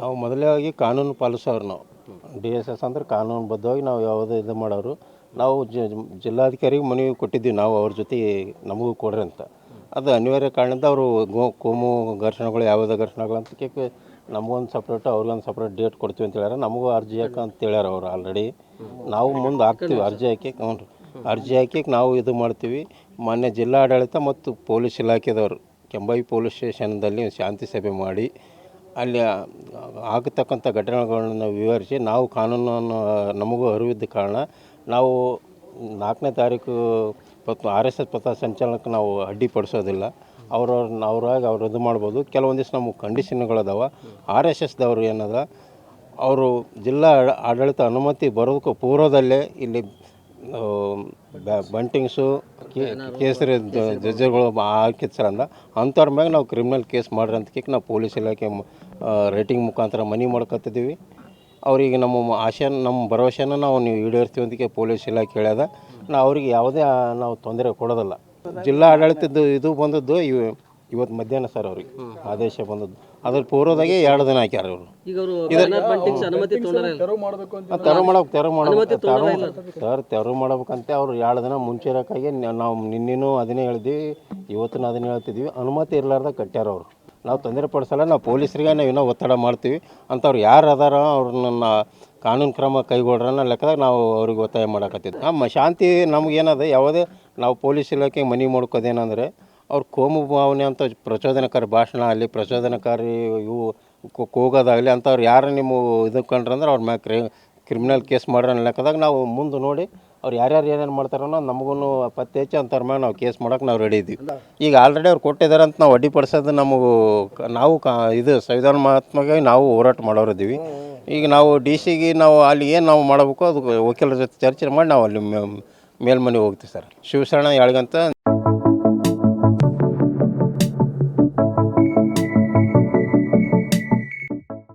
ನಾವು ಮೊದಲಾಗಿ ಕಾನೂನು ಪಾಲಿಸೋರು ನಾವು. ಡಿ ಎಸ್ ಎಸ್ ಅಂದ್ರೆ ಕಾನೂನುಬದ್ಧವಾಗಿ ನಾವು ಯಾವುದೇ ಇದು ಮಾಡೋರು. ನಾವು ಜಿಲ್ಲಾಧಿಕಾರಿಗೆ ಮನವಿ ಕೊಟ್ಟಿದ್ದೀವಿ ನಾವು ಅವ್ರ ಜೊತೆ ನಮಗೂ ಕೊಡ್ರಿ ಅಂತ. ಅದು ಅನಿವಾರ್ಯ ಕಾರಣದಿಂದ ಅವರು ಗೋ, ಕೋಮು ಘರ್ಷಣೆಗಳು ಯಾವುದೇ ಘರ್ಷಣೆಗಳು ಅಂತ ಕೇಳಿ ನಮಗೊಂದು ಸಪ್ರೇಟು ಅವ್ರಿಗೊಂದು ಸಪ್ರೇಟ್ ಡೇಟ್ ಕೊಡ್ತೀವಿ ಅಂತ ಹೇಳ್ಯಾರ. ನಮಗೂ ಅರ್ಜಿ ಹಾಕ ಅಂತ ಹೇಳ್ಯಾರ ಅವ್ರು ಆಲ್ರೆಡಿ ನಾವು ಮುಂದೆ ಹಾಕ್ತೀವಿ ಅರ್ಜಿ ಹಾಕಿ, ಹ್ಞೂ ಅರ್ಜಿ ಹಾಕಿ ನಾವು ಇದು ಮಾಡ್ತೀವಿ. ಮಾನ್ಯ ಜಿಲ್ಲಾಡಳಿತ ಮತ್ತು ಪೊಲೀಸ್ ಇಲಾಖೆದವರು, ಕೆಂಬಾಯಿ ಪೊಲೀಸ್ ಸ್ಟೇಷನ್ದಲ್ಲಿ ಶಾಂತಿ ಸಭೆ ಮಾಡಿ ಅಲ್ಲಿ ಆಗತಕ್ಕಂಥ ಘಟನೆಗಳನ್ನು ವಿವರಿಸಿ ನಾವು ಕಾನೂನನ್ನು, ನಮಗೂ ಅರಿವಿದ್ದ ಕಾರಣ ನಾವು ನಾಲ್ಕನೇ ತಾರೀಕು ಪತ್, ಆರ್ ಎಸ್ ಎಸ್ ಪಥ ಸಂಚಲನಕ್ಕೆ ನಾವು ಅಡ್ಡಿಪಡಿಸೋದಿಲ್ಲ ಅವ್ರವ್ರ, ಅವ್ರಾಗಿ ಅವ್ರು ಇದು ಮಾಡ್ಬೋದು. ಕೆಲವೊಂದಿಷ್ಟು ನಮಗೆ ಕಂಡೀಷನ್ಗಳಿದಾವೆ ಆರ್ ಎಸ್ ಎಸ್ದವ್ರು ಏನದ, ಅವರು ಜಿಲ್ಲಾ ಆಡಳಿತ ಅನುಮತಿ ಬರೋದಕ್ಕೂ ಪೂರ್ವದಲ್ಲೇ ಇಲ್ಲಿ ಬಂಟಿಂಗ್ಸು ಕೇಸರಿ ಜಜ್ಜರ್ಗಳು ಹಾಕಿರ್ತಾರಂದ ಅಂಥವ್ರ ಮ್ಯಾಗ ನಾವು ಕ್ರಿಮಿನಲ್ ಕೇಸ್ ಮಾಡ್ರಿ ಅಂತ ನಾವು ಪೊಲೀಸ್ ಇಲಾಖೆ ರೇಟಿಂಗ್ ಮುಖಾಂತರ ಮನಿ ಮಾಡ್ಕೊತಿದ್ದೀವಿ. ಅವ್ರಿಗೆ ನಮ್ಮ ಆಶೆ, ನಮ್ಮ ಭರವಸೆನ ನಾವು ನೀವು ಈಡೇರ್ತೀವಿ ಅಂತ ಪೊಲೀಸ್ ಇಲಾಖೆ ಹೇಳ್ಯದ. ನಾವು ಅವ್ರಿಗೆ ಯಾವುದೇ ನಾವು ತೊಂದರೆ ಕೊಡೋದಿಲ್ಲ. ಜಿಲ್ಲಾ ಆಡಳಿತದ್ದು ಇದು ಬಂದದ್ದು ಇವ್ ಇವತ್ತು ಮಧ್ಯಾಹ್ನ ಸರ್ ಅವ್ರಿಗೆ ಆದೇಶ ಬಂದದ್ದು. ಅದ್ರ ಪೂರ್ವದಾಗೆ ಎರಡು ದಿನ ಹಾಕ್ಯಾರ ಅವರು ಈಗ ಅವರು ಬ್ಯಾನರ್ ಬಂಟಿಂಗ್ಸ್ ಅನುಮತಿ ತೊಗೊಂಡಾರ ಇಲ್ಲ ತೆರವು ಮಾಡಬೇಕು ತೆರವು ಮಾಡಬೇಕು. ತೆರವು ಸರ್ ತೆರವು ಮಾಡಬೇಕಂತೆ. ಅವ್ರು ಎರಡು ದಿನ ಮುಂಚೆ ಇರೋಕ್ಕಾಗಿ ನಾವು ನಿನ್ನೆನೂ ಅದನ್ನೇ ಹೇಳಿದ್ವಿ ಇವತ್ತಿನ ಅದನ್ನೇ ಹೇಳ್ತಿದ್ವಿ ಅನುಮತಿ ಇರಲಾರ್ದ ಕಟ್ಟ್ಯಾರ ಅವರು. ನಾವು ತೊಂದರೆ ಪಡಿಸಲ್ಲ ನಾವು ಪೊಲೀಸರಿಗೆ ನಾವು ಇನ್ನೂ ಒತ್ತಡ ಮಾಡ್ತೀವಿ. ಅಂತ ಅವ್ರು ಯಾರು ಅದಾರ ಅವ್ರನ್ನ ಕಾನೂನು ಕ್ರಮ ಕೈಗೊಳ್ರನ್ನ ಲೆಕ್ಕದಾಗ ನಾವು ಅವ್ರಿಗೆ ಒತ್ತಾಯ ಮಾಡಕತ್ತಿದ್ವಿ ನಮ್ಮ ಶಾಂತಿ ನಮಗೇನದ ಯಾವುದೇ ನಾವು ಪೊಲೀಸ್ ಇಲಾಖೆಗೆ ಮನವಿ ಮಾಡ್ಕೋದೇನಂದರೆ ಅವ್ರ ಕೋಮು ಭಾವನೆ ಅಂತ ಪ್ರಚೋದನಕಾರಿ ಭಾಷಣ ಆಗಲಿ ಪ್ರಚೋದನಕಾರಿ ಇವು ಕೂಗೋದಾಗಲಿ ಅಂಥವ್ರು ಯಾರು ನಿಮ್ಮ ಇದು ಕಂಡ್ರಂದ್ರೆ ಅವ್ರ ಮ್ಯಾಗ ಕ್ರಿ ಕ್ರಿಮಿನಲ್ ಕೇಸ್ ಮಾಡ್ರನ್ನ ಲೆಕ್ಕದಾಗ ನಾವು ಮುಂದೆ ನೋಡಿ ಅವ್ರು ಯಾರ್ಯಾರು ಏನೇನು ಮಾಡ್ತಾರೋ ನಮಗೂ ಪತ್ತೆ ಹಚ್ಚಿ ಅಂಥವ್ರ ಮ್ಯಾಗ ನಾವು ಕೇಸ್ ಮಾಡೋಕೆ ನಾವು ರೆಡಿ ಇದ್ದೀವಿ ಈಗ ಆಲ್ರೆಡಿ ಅವ್ರು ಕೊಟ್ಟಿದ್ದಾರೆ ಅಂತ ನಾವು ಅಡ್ಡಿಪಡಿಸೋದು ನಮಗೂ ನಾವು ಕಾ ಇದು ಸಂವಿಧಾನ ಮಹಾತ್ಮಗೆ ನಾವು ಹೋರಾಟ ಮಾಡೋರಿದ್ದೀವಿ ಈಗ ನಾವು ಡಿ ಸಿಗೆ ನಾವು ಅಲ್ಲಿ ಏನು ನಾವು ಮಾಡಬೇಕು ಅದು ವಕೀಲರ ಜೊತೆ ಚರ್ಚೆ ಮಾಡಿ ನಾವು ಅಲ್ಲಿ ಮೇಲ್ಮನೆಗೆ ಮೇಲ್ಮನೆ ಹೋಗ್ತೀವಿ ಸರ್. ಶಿವಶರಣ ಯಾಳ್ಗಂತ